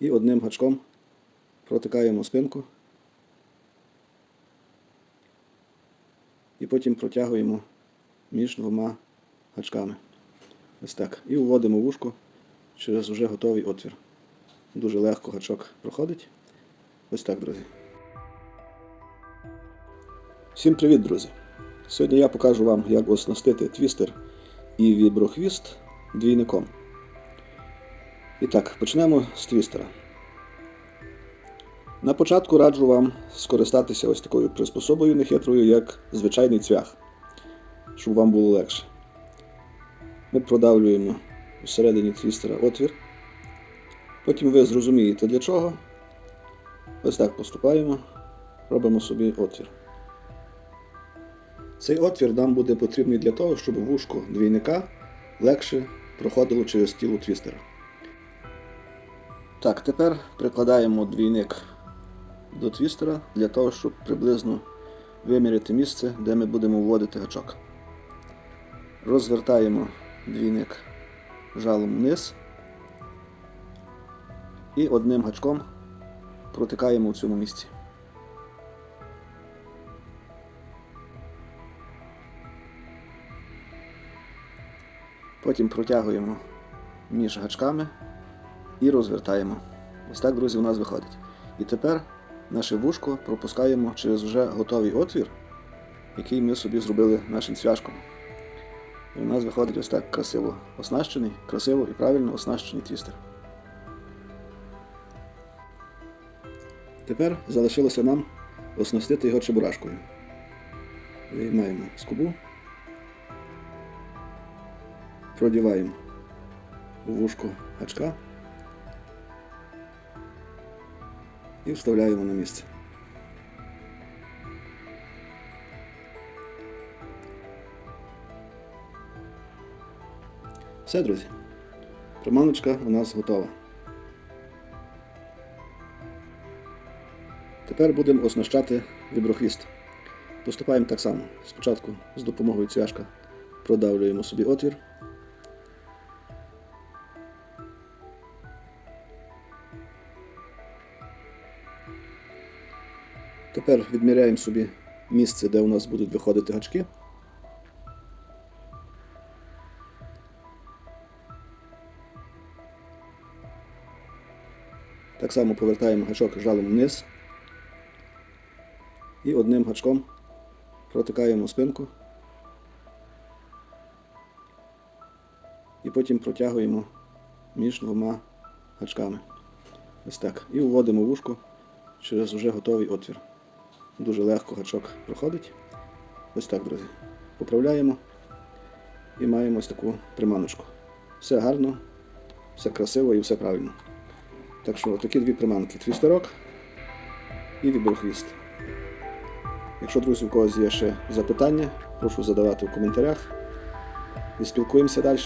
І одним гачком протикаємо спинку. І потім протягуємо між двома гачками. Ось так. І вводимо вушко через вже готовий отвір. Дуже легко гачок проходить. Ось так, друзі. Всім привіт, друзі! Сьогодні я покажу вам, як оснастити твістер і віброхвіст двійником. І так, почнемо з твістера. На початку раджу вам скористатися ось такою приспособою нехитрою, як звичайний цвях, щоб вам було легше. Ми продавлюємо всередині твістера отвір. Потім ви зрозумієте для чого. Ось так поступаємо, робимо собі отвір. Цей отвір нам буде потрібний для того, щоб вушко двійника легше проходило через тіло твістера. Так, тепер прикладаємо двійник до твістера для того, щоб приблизно виміряти місце, де ми будемо вводити гачок. Розвертаємо двійник жалом вниз і одним гачком протикаємо у цьому місці. Потім протягуємо між гачками і розвертаємо. Ось так, друзі, у нас виходить. І тепер наше вушко пропускаємо через вже готовий отвір, який ми собі зробили нашим цвяшком. І у нас виходить ось так красиво оснащений, красиво і правильно оснащений твістер. Тепер залишилося нам оснастити його чебурашкою. Виймаємо скобу, продіваємо у вушко гачка і вставляємо на місце. Все, друзі. Приманочка у нас готова. Тепер будемо оснащати віброхвіст. Поступаємо так само. Спочатку з допомогою цвяшка продавлюємо собі отвір. Тепер відміряємо собі місце, де у нас будуть виходити гачки. Так само повертаємо гачок жалом вниз і одним гачком протикаємо спинку і потім протягуємо між двома гачками. Ось так. І вводимо вушко через вже готовий отвір. Дуже легко гачок проходить. Ось так, друзі. Поправляємо і маємо ось таку приманочку. Все гарно, все красиво і все правильно. Так що такі дві приманки твістерок і віброхвіст. Якщо, друзі, у когось є ще запитання, прошу задавати в коментарях і спілкуємося далі.